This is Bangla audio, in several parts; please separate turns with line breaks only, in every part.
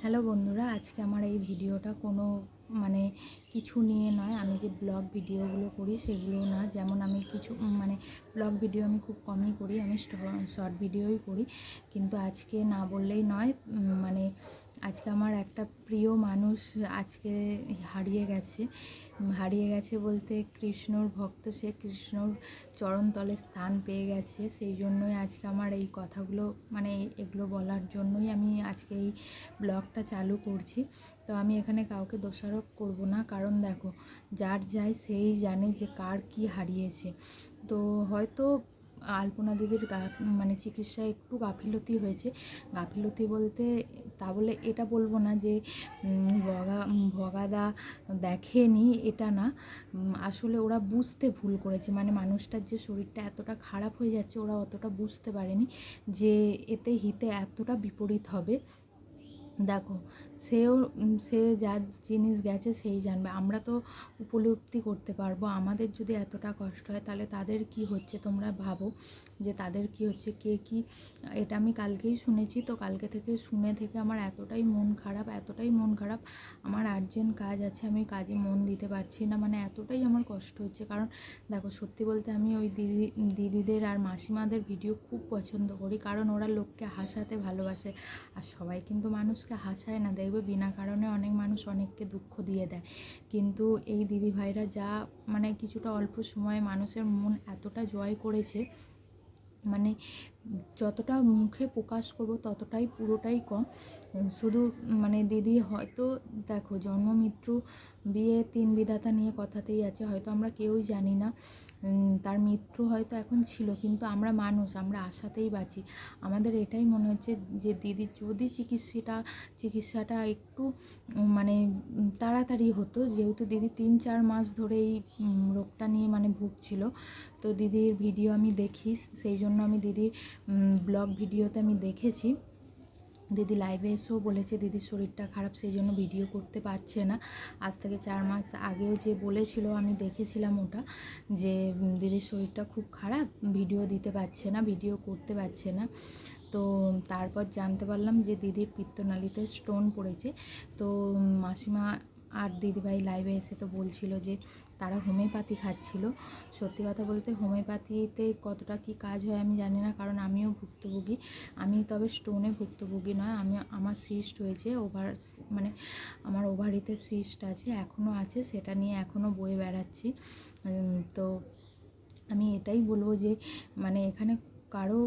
হ্যালো বন্ধুরা, আজকে আমার এই ভিডিওটা কোনো মানে কিছু নিয়ে নয়। আমি যে ব্লগ ভিডিওগুলো করি সেগুলো না, যেমন আমি কিছু মানে ব্লগ ভিডিও আমি খুব কমই করি, আমি শর্ট ভিডিওই করি। কিন্তু আজকে না বললেই নয় মানে আজকে আমার একটা প্রিয় মানুষ আজকে হারিয়ে গেছে। হারিয়ে গেছে বলতে কৃষ্ণর ভক্ত, সে কৃষ্ণর চরণতলে স্থান পেয়ে গেছে। সেই জন্যই আজকে আমার এই কথাগুলো মানে এগুলো বলার জন্যই আমি আজকে এই ব্লগটা চালু করছি। তো আমি এখানে কাউকে দোষারোপ করব না, কারণ দেখো, যার যায় সেই জানে যে কার কি হারিয়েছে। তো হয়তো আলপনা দিদির গা- মানে চিকিৎসায় একটু গাফিলতি হয়েছে। গাফিলতি বলতে তা বলে এটা বলব না যে ভগা ভগাদা দেখেনি এটা না। আসলে ওরা বুঝতে ভুল করেছে। মানে মানুষটার যে শরীরটা এতটা খারাপ হয়ে যাচ্ছে, ওরা অতটা বুঝতে পারেনি যে এতে হিতে এতটা বিপরীত হবে। দেখো সেও সে যার জিনিস গেছে সেই জানবে। আমরা তো উপলব্ধি করতে পারব। আমাদের যদি এতটা কষ্ট হয়, তাহলে তাদের কি হচ্ছে তোমরা ভাবো যে তাদের কি হচ্ছে, কে কি? এটা আমি কালকেই শুনেছি। তো কালকে থেকে শুনে থেকে আমার এতটাই মন খারাপ, এতটাই মন খারাপ। আমার আর্জেন্ট কাজ আছে, আমি কাজে মন দিতে পারছি না। মানে এতটাই আমার কষ্ট হচ্ছে। কারণ দেখো, সত্যি বলতে আমি ওই দিদি, দিদিদের আর মাসিমাদের ভিডিও খুব পছন্দ করি। কারণ ওরা লোককে হাসাতে ভালোবাসে। আর সবাই কিন্তু মানুষকে হাসায় না। দেখবে বিনা কারণে অনেক মানুষ অনেককে দুঃখ দিয়ে দেয়। কিন্তু এই দিদি ভাইরা যা মানে কিছুটা অল্প সময়ে মানুষের মন এতটা জয় করেছে মানে যতটা মুখে প্রকাশ করব ততটাই পুরোটাই কম। শুধু মানে দিদি হয়তো দেখো জন্ম মৃত্যু বিয়ে তিন বিধাতা নিয়ে কথাতেই আছে, হয়তো আমরা কেউই জানি না। তার মৃত্যু হয়তো এখন ছিল, কিন্তু আমরা মানুষ, আমরা আশাতেই বাঁচি। আমাদের এটাই মনে হচ্ছে যে, দিদি যদি চিকিৎসাটা চিকিৎসাটা একটু মানে তাড়াতাড়ি হতো, যেহেতু দিদি তিন, চার মাস ধরে এই রোগটা নিয়ে মানে ভুগছিল, তো দিদির ভিডিও আমি দেখি, সেই জন্য আমি দিদির ব্লগ ভিডিওতে আমি দেখেছি। দিদি লাইভে এসেও বলেছে দিদির শরীরটা খারাপ, সেই জন্য ভিডিও করতে পারছে না। আজ থেকে চার মাস আগেও যে বলেছিল, আমি দেখেছিলাম ওটা, যে দিদির শরীরটা খুব খারাপ ভিডিও দিতে পারছে না ভিডিও করতে পারছে না। তো, তারপর জানতে পারলাম যে দিদির পিত্তনালীতে স্টোন পড়েছে। তো মাসিমা আর দিদিভাই লাইভে এসে তো বলছিল যে তারা হোমিওপ্যাথি খাচ্ছিল। সত্যি কথা বলতে হোমিওপ্যাথিতে কতটা কি কাজ হয় আমি জানি না, কারণ আমিও ভুক্তভোগী। আমি তবে স্টোনে ভুক্তভোগী নয়, আমি, আমার সিস্ট হয়েছে ওভার মানে আমার ওভারিতে সিস্ট আছে এখনও আছে, সেটা নিয়ে এখনও বয়ে বেড়াচ্ছি। তো আমি এটাই বলব যে মানে এখানে কারও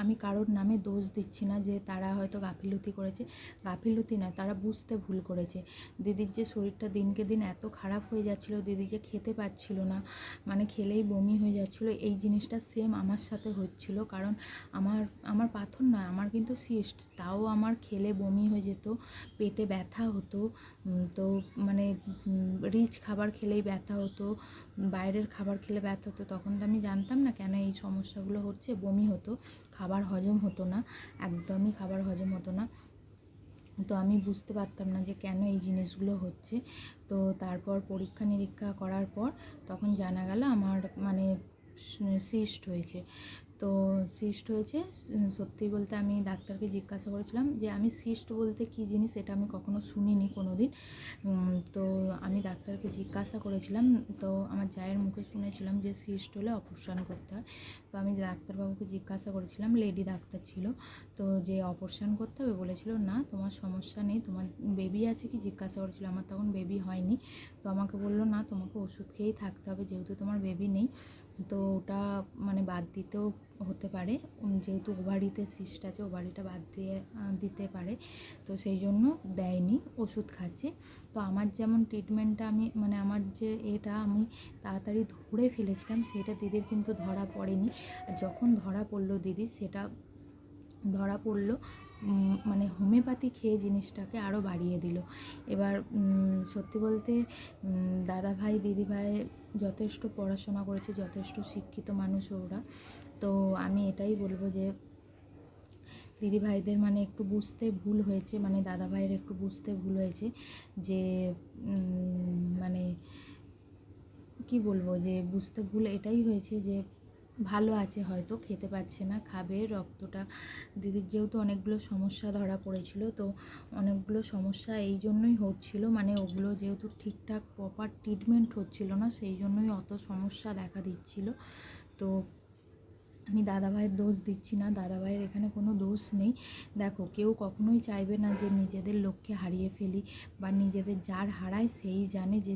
আমি কারোর নামে দোষ দিচ্ছি না যে তারা হয়তো গাফিলতি করেছে। গাফিলতি নয়, তারা বুঝতে ভুল করেছে। দিদির যে শরীরটা দিনকে দিন এত খারাপ হয়ে যাচ্ছিল, দিদি যে খেতে পাচ্ছিল না মানে খেলেই বমি হয়ে যাচ্ছিল, এই জিনিসটা সেম আমার সাথে হচ্ছিল। কারণ আমার আমার পাথর নয়, আমার কিন্তু সিস্ট তাও আমার খেলে বমি হয়ে যেত, পেটে ব্যথা হতো তো মানে রিচ খাবার খেলেই ব্যথা হতো বাইরের খাবার খেলে ব্যথা হতো, তখন তো আমি জানতাম না কেন এই সমস্যাগুলো হচ্ছে, বমি হতো, খাবার হজম হতো না, একদমই খাবার হজম হতো না। তো আমি বুঝতে পারতাম না যে কেন এই জিনিসগুলো হচ্ছে। তো তারপর পরীক্ষা নিরীক্ষা করার পর তখন জানা গেল আমার মানে সিস্ট হয়েছে। তো সিস্ট হয়েছে সত্যি বলতে আমি ডাক্তারকে জিজ্ঞাসা করেছিলাম যে আমি সিস্ট বলতে কী জিনিস এটা আমি কখনো শুনিনি কোনো দিন তো আমি ডাক্তারকে জিজ্ঞাসা করেছিলাম, তো আমার জায়ের মুখে শুনেছিলাম যে সিস্ট হলে অপারেশন করতে হয়। তো আমি ডাক্তারবাবুকে জিজ্ঞাসা করেছিলাম, লেডি ডাক্তার ছিল, তো যে অপারেশন করতে হবে বলেছিল, না, তোমার সমস্যা নেই, তোমার বেবি আছে কি? জিজ্ঞাসা করেছিল, আমার তখন বেবি হয়নি। তো আমাকে বলল, না, তোমাকে ওষুধ খেয়েই থাকতে হবে, যেহেতু তোমার বেবি নেই। তো ওটা মানে বাদ দিতেও হতে পারে। যেহেতু ওভারিতে সিস্ট আছে ওভারিটা বাদ দিয়ে দিতে পারে। তো সেই জন্য দেয়নি, ওষুধ খাচ্ছে। তো আমার যেমন ট্রিটমেন্টটা আমি মানে আমার যে এটা আমি তাড়াতাড়ি ধরে ফেলেছিলাম, সেটা দিদির কিন্তু ধরা পড়েনি। যখন ধরা পড়ল দিদি, সেটা ধরা পড়ল মানে হোমিওপ্যাথি খেয়ে জিনিসটাকে আরও বাড়িয়ে দিল। এবার সত্যি বলতে উম, দাদা ভাই দিদি ভাই যথেষ্ট পড়াশোনা করেছে যথেষ্ট শিক্ষিত মানুষ ওরা। তো আমি এটাই বলব যে দিদি ভাইদের মানে একটু বুঝতে ভুল হয়েছে মানে দাদা ভাইয়ের একটু বুঝতে ভুল হয়েছে যে মানে কি বলব যে বুঝতে ভুল এটাই হয়েছে যে ভালো আছে হয়তো, খেতে পাচ্ছে না, খাবে, রক্তটা, দিদির যেহেতু অনেকগুলো সমস্যা ধরা পড়েছিল, তো অনেকগুলো সমস্যা এই জন্যই হচ্ছিল মানে ওগুলো যেহেতু ঠিকঠাক প্রপার ট্রিটমেন্ট হচ্ছিল না, সেই জন্যই অত সমস্যা দেখা দিচ্ছিল। তো আমি দাদাভাইয়ের দোষ দিচ্ছি না, দাদাভাইয়ের এখানে কোনো দোষ নেই। দেখো, কেউ কখনোই চাইবে না যে নিজেদের লোককে হারিয়ে ফেলি বা নিজেদের যার হারায় সেই জানে যে,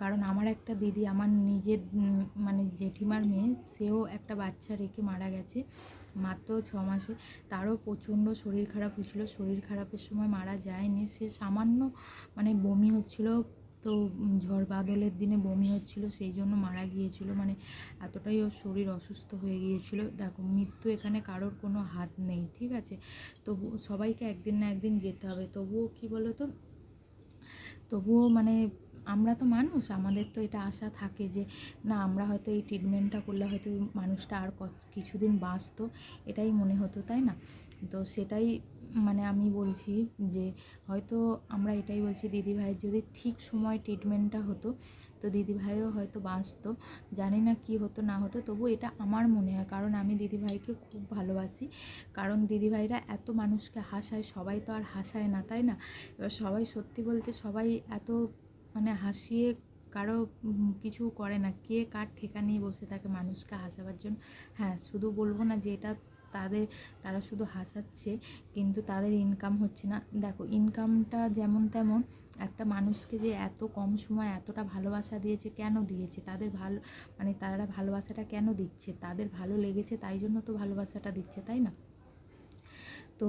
কারণ আমার একটা দিদি, আমার নিজের মানে জেঠিমার মেয়ে, সেও একটা বাচ্চা রেখে মারা গেছে মাত্র ছ মাসে। তারও প্রচণ্ড শরীর খারাপ হয়েছিল। শরীর খারাপের সময় মারা যায়নি। সে সামান্য মানে বমি হচ্ছিল তো ঝড় বাদলের দিনে বমি হচ্ছিল, সেই জন্য মারা গিয়েছিল। মানে এতটাই ওর শরীর অসুস্থ হয়ে গিয়েছিল। দেখো, মৃত্যু এখানে কারোর কোনো হাত নেই, ঠিক আছে? তবু, সবাইকে একদিন না একদিন যেতে হবে। তবুও কী বলো তো তবুও মানে আমরা তো মানুষ, আমাদের তো এটা আশা থাকে যে, না, আমরা হয়তো এই ট্রিটমেন্টটা করলে হয়তো মানুষটা আর কিছুদিন বাঁচতো, এটাই মনে হতো, তাই না? তো সেটাই মানে আমি বলছি যে, হয়তো আমরা এটাই বলছি দিদিভাইয়ের যদি ঠিক সময় ট্রিটমেন্টটা হতো, তো দিদিভাইও হয়তো বাঁচতো। জানি না কি হতো, না হতো তবু এটা আমার মনে হয়, কারণ আমি দিদিভাইকে খুব ভালোবাসি। কারণ দিদিভাইরা এত মানুষকে হাসায়, সবাই তো আর হাসায় না, তাই না? এবার সবাই সত্যি বলতে সবাই এত মানে হাসিয়ে কারও কিছু করে না। কে কার ঠেকা নিয়ে বসে থাকে মানুষকে হাসাবার জন্য। হ্যাঁ শুধু বলব না যে এটা তাদের, তারা শুধু হাসাচ্ছে, কিন্তু তাদের ইনকাম হচ্ছে না। দেখো ইনকামটা যেমন তেমন একটা মানুষকে যে এত কম সময় এতটা ভালোবাসা দিয়েছে কেন দিয়েছে? তাদের ভালো মানে তারা ভালোবাসাটা কেন দিচ্ছে? তাদের ভালো লেগেছে, তাই জন্য তো ভালোবাসাটা দিচ্ছে, তাই না? তো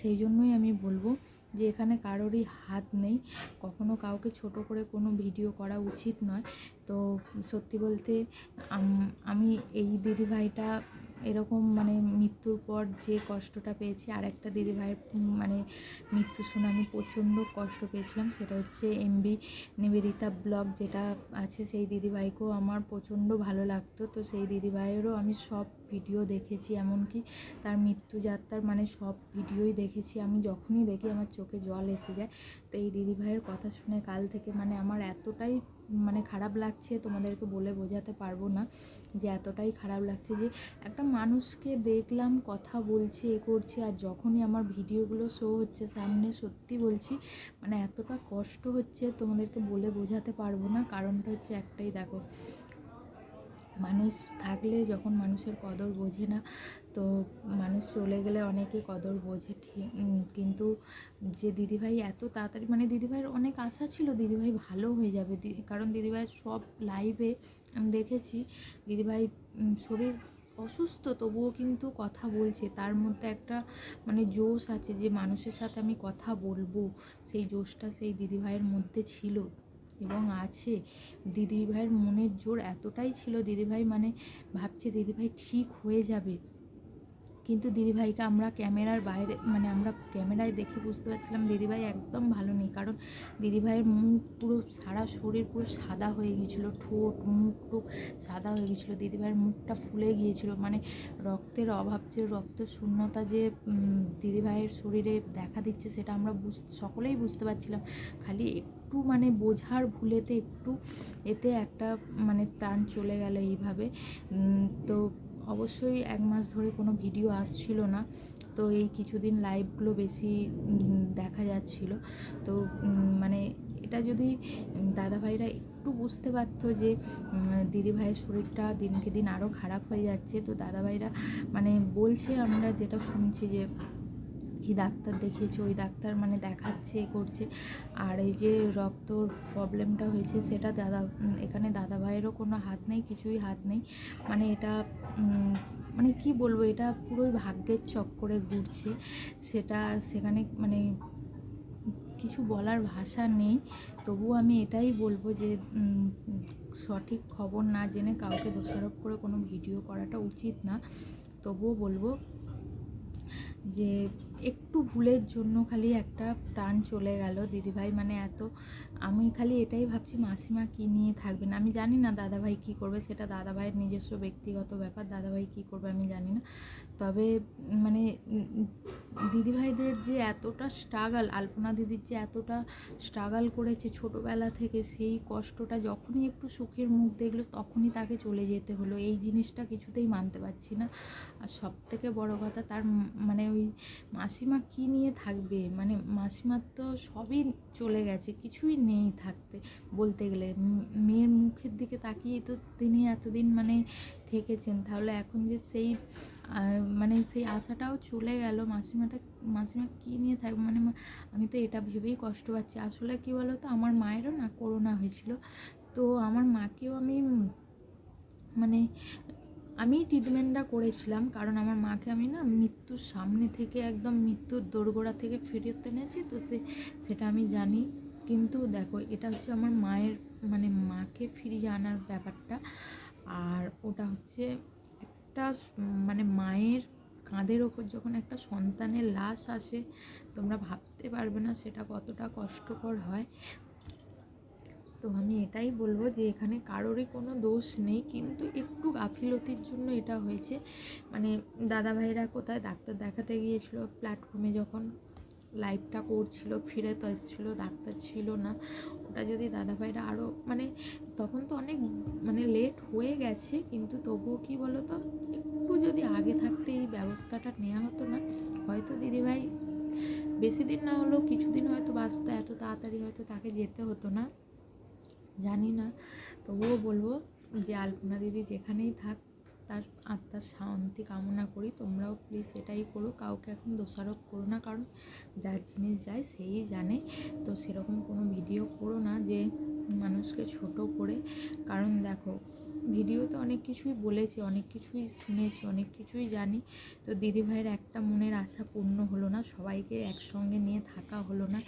সেই জন্যই আমি বলব যে এখানে কারোরই হাত নেই। কখনো কাউকে ছোট করে কোনো ভিডিও করা উচিত নয়। তো সত্যি বলতে আমি এই দিদিভাইটা এরকম মানে মৃত্যুর পর যে কষ্টটা পেয়েছি আর একটা দিদিভাইয়ের মানে মৃত্যু শুনে আমি প্রচণ্ড কষ্ট পেয়েছিলাম। সেটা হচ্ছে এমবি নিবেদিতা ব্লগ যেটা আছে, সেই দিদিভাইকেও আমার প্রচণ্ড ভালো লাগতো। তো সেই দিদিভাইয়েরও আমি সব ভিডিও দেখেছি, এমনকি তার মৃত্যুযাত্রার মানে সব ভিডিওই দেখেছি। আমি যখনই দেখি আমার চোখে জল এসে যায়, তো এই দিদিভাইয়ের কথা শুনে কাল থেকে মানে আমার এতটাই মানে খারাপ লাগছে, তোমাদেরকে বলে বোঝাতে পারব না যে এতটাই খারাপ লাগছে যে একটা মানুষকে দেখলাম, কথা বলছে, এ করছে, আর যখনই আমার ভিডিওগুলো শো হচ্ছে, সামনে সত্যি বলছি মানে এতটা কষ্ট হচ্ছে, তোমাদেরকে বলে বোঝাতে পারব না। কারণটা হচ্ছে একটাই, দেখো মানুষ থাকলে যখন মানুষের কদর বোঝে না, তো মানুষ চলে গেলে অনেকে কদর বোঝে ঠিক কিন্তু যে দিদিভাই এত তাড়াতাড়ি মানে দিদিভাইয়ের অনেক আশা ছিল দিদিভাই ভালো হয়ে যাবে। কারণ দিদিভাইয়ের সব লাইভে আমি দেখেছি দিদিভাই শরীর অসুস্থ, তবুও কিন্তু কথা বলছে। তার মধ্যে একটা মানে জোশ আছে যে মানুষের সাথে আমি কথা বলব। সেই জোশটা সেই দিদিভাইয়ের মধ্যে ছিল। এবং আছে। দিদিভাইয়ের মনের জোর এতটাই ছিল দিদিভাই মানে ভাবছে দিদিভাই ঠিক হয়ে যাবে। কিন্তু দিদিভাইকে আমরা ক্যামেরার বাইরে মানে আমরা ক্যামেরায় দেখে বুঝতে পারছিলাম দিদিভাই একদম ভালো নেই। কারণ দিদিভাইয়ের মুখ পুরো সারা শরীর পুরো সাদা হয়ে গিয়েছিল, ঠোঁট, মুখ টুক সাদা হয়ে গিয়েছিল। দিদিভাইয়ের মুখটা ফুলে গিয়েছিল। মানে রক্তের অভাব যে রক্তের শূন্যতা যে দিদিভাইয়ের শরীরে দেখা দিচ্ছে সেটা আমরা বুঝ, সকলেই বুঝতে পারছিলাম। খালি একটু মানে বোঝার ভুলেতে একটু এতে একটা মানে প্রাণ চলে গেল এইভাবে। তো অবশ্যই এক মাস ধরে কোনো ভিডিও আসছিল না। তো এই কিছুদিন লাইভগুলো বেশি দেখা যাচ্ছিল। তো মানে এটা যদি দাদাভাইরা একটু বুঝতে পারতো যে দিদিভাইয়ের শরীরটা দিনকে দিন আরও খারাপ হয়ে যাচ্ছে, তো দাদাভাইরা মানে বলছে আমরা যেটা শুনছি যে এই ডাক্তার দেখিয়েছে, ওই ডাক্তার মানে দেখাচ্ছে, করছে। আর এই যে রক্তর প্রবলেমটা হয়েছে, সেটা দাদা এখানে দাদা ভাইয়েরও কোনো হাত নেই, কিছুই হাত নেই। মানে এটা মানে কি বলব, এটা পুরোই ভাগ্যের চক্করে ঘুরছে। সেটা সেখানে মানে কিছু বলার ভাষা নেই। তবুও আমি এটাই বলব যে সঠিক খবর না জেনে কাউকে দোষারোপ করে কোনো ভিডিও করাটা উচিত না। তবুও বলব যে একটু ভুলের জন্য খালি একটা প্রাণ চলে গেল। দিদিভাই মানে এত, আমি খালি এটাই ভাবছি মাসিমা কী নিয়ে থাকবেন? আমি জানি না দাদাভাই কী করবে, সেটা দাদাভাইয়ের নিজস্ব ব্যক্তিগত ব্যাপার, দাদাভাই কী করবে আমি জানি না। তবে মানে দিদিভাইদের যে এতটা স্ট্রাগল আলপনা দিদির যে এতটা স্ট্রাগল করেছে ছোটোবেলা থেকে, সেই কষ্টটা যখনই একটু সুখের মুখ দেখল, তখনই তাকে চলে যেতে হলো। এই জিনিসটা কিছুতেই মানতে পারছি না। আর সব থেকে বড়ো কথা, তার মানে ওই মাসিমা কী নিয়ে থাকবে? মানে মাসিমার তো সবই চলে গেছে, কিছুই নেই থাকতে বলতে গেলে। মেয়ের মুখের দিকে তাকিয়ে তো তিনি এতদিন মানে থেকেছেন। তাহলে এখন যে সেই মানে সেই আশাটাও চলে গেল। মাসিমাটা, মাসিমা কী নিয়ে থাকবে? মানে আমি তো এটা ভেবেই কষ্ট পাচ্ছি। আসলে কী বলো তো আমার মায়েরও না করোনা হয়েছিল। তো আমার মাকেও আমি মানে আমি ট্রিটমেন্টটা করেছিলাম, কারণ আমার মাকে আমি না মৃত্যুর সামনে থেকে একদম মৃত্যুর দোরগোড়া থেকে ফেরত এনেছি, তো সে, সেটা আমি জানি। কিন্তু দেখো, এটা হচ্ছে আমার মায়ের মানে মাকে ফিরিয়ে আনার ব্যাপারটা। আর ওটা হচ্ছে একটা মানে মায়ের কাঁধের ওপর যখন একটা সন্তানের লাশ আসে, তোমরা ভাবতে পারবে না সেটা কতটা কষ্টকর হয়। তো আমি এটাই বলব যে এখানে কারোরই কোনো দোষ নেই, কিন্তু একটু গাফিলতির জন্য এটা হয়েছে। মানে দাদা ভাইরা কোথায় ডাক্তার দেখাতে গিয়েছিল প্ল্যাটফর্মে যখন লাইভটা করছিল, ফিরে তো এসেছিল, ডাক্তার ছিল না। ওটা যদি দাদা ভাইরা আরও মানে তখন তো অনেক মানে লেট হয়ে গেছে, কিন্তু তবুও কি বলো তো একটু যদি আগে থাকতে এই ব্যবস্থাটা নেওয়া হতো না, হয়তো দিদিভাই বেশি দিন না হলেও কিছুদিন হয়তো বাঁচতো, এত তাড়াতাড়ি হয়তো তাকে যেতে হতো না। জানি না। তবুও বলব যে আলপনা দিদি যেখানেই থাক, তার আত্মার শান্তি কামনা করি। তোমরাও প্লিজ এটাই করো, কাউকে এখন দোষারোপ করো না, কারণ যার জিনিস যায় সেই জানে। তো সেরকম কোনো ভিডিও করো না যে মানুষকে ছোট করে। কারণ দেখো ভিডিওতে অনেক কিছুই বলেছি, অনেক কিছুই শুনেছি, অনেক কিছুই জানি। তো দিদিভাইয়ের একটা মনের আশা পূর্ণ হলো না, সবাইকে একসঙ্গে নিয়ে থাকা হলো না।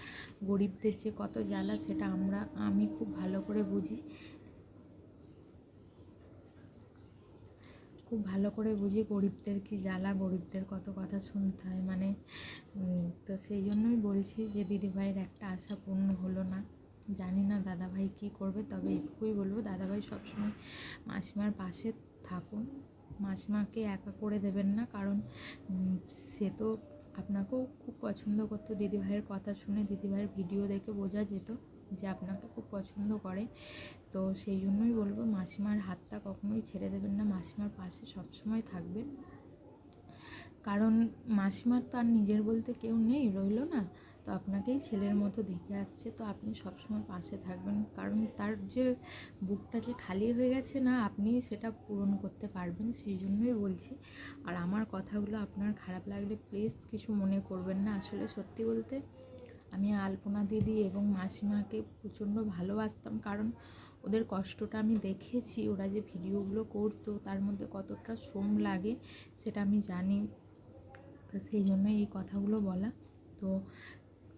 গরিবদের যে কত জ্বালা, সেটা আমরা, আমি খুব ভালো করে বুঝি। খুব ভালো করে বুঝি গরিবদের কি জ্বালা, গরিবদের কত কথা শুনতে হয়। মানে তো সেই জন্যই বলছি যে দিদিভাইয়ের একটা আশা পূর্ণ হলো না। জানি না দাদাভাই কী করবে, তবে এটুকুই বলব, দাদাভাই সবসময় মাসিমার পাশে থাকুন। মাসিমাকে একা করে দেবেন না, কারণ সে তো আপনাকেও খুব পছন্দ করতো। দিদিভাইয়ের কথা শুনে দিদিভাইয়ের ভিডিও দেখে বোঝা যেত যে আপনাকে খুব পছন্দ করে। তো সেই জন্যই বলব, মাসিমার হাতটা কখনোই ছেড়ে দেবেন না, মাসিমার পাশে সবসময় থাকবেন। কারণ, মাসিমার তো আর নিজের বলতে কেউ নেই, রইল না। তো আপনাকেই ছেলের মতো দেখে আসছে। তো আপনি সবসময় পাশে থাকবেন। কারণ তার যে বুকটা যে খালি হয়ে গেছে না, আপনি সেটা পূরণ করতে পারবেন, সেই জন্যই বলছি। আর আমার কথাগুলো আপনার খারাপ লাগলে প্লিজ কিছু মনে করবেন না। আসলে সত্যি বলতে আমি আলপনা দিদি এবং মাসিমাকে প্রচণ্ড ভালোবাসতাম। কারণ ওদের কষ্টটা আমি দেখেছি, ওরা যে ভিডিওগুলো করতো, তার মধ্যে কতটা শ্রম লাগে, সেটা আমি জানি। তো সেই জন্য এই কথাগুলো বলা। তো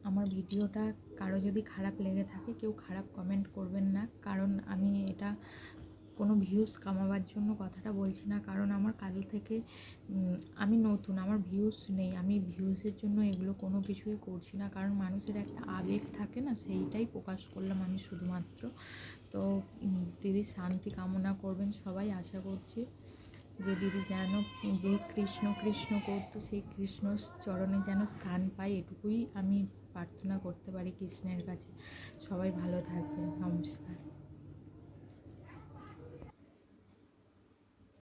আমার ভিডিওটা কারও যদি খারাপ লেগে থাকে, কেউ খারাপ কমেন্ট করবেন না। কারণ আমি এটা কোনো ভিউজ কামাবার জন্য কথাটা বলছি না। কারণ আমার কাল থেকে আমি নতুন, আমার ভিউজ নেই। আমি ভিউজের জন্য এগুলো কোনো কিছুই করছি না। কারণ মানুষের একটা আবেগ থাকে না, সেইটাই প্রকাশ করলাম আমি শুধুমাত্র। তো দিদি শান্তি কামনা করবেন সবাই। আশা করছি যে দিদি যেন, যে কৃষ্ণ কৃষ্ণ করতো, সেই কৃষ্ণ চরণে যেন স্থান পায়। এটুকুই আমি প্রার্থনা করতে পারি কৃষ্ণের কাছে। সবাই ভালো থাকবেন। নমস্কার।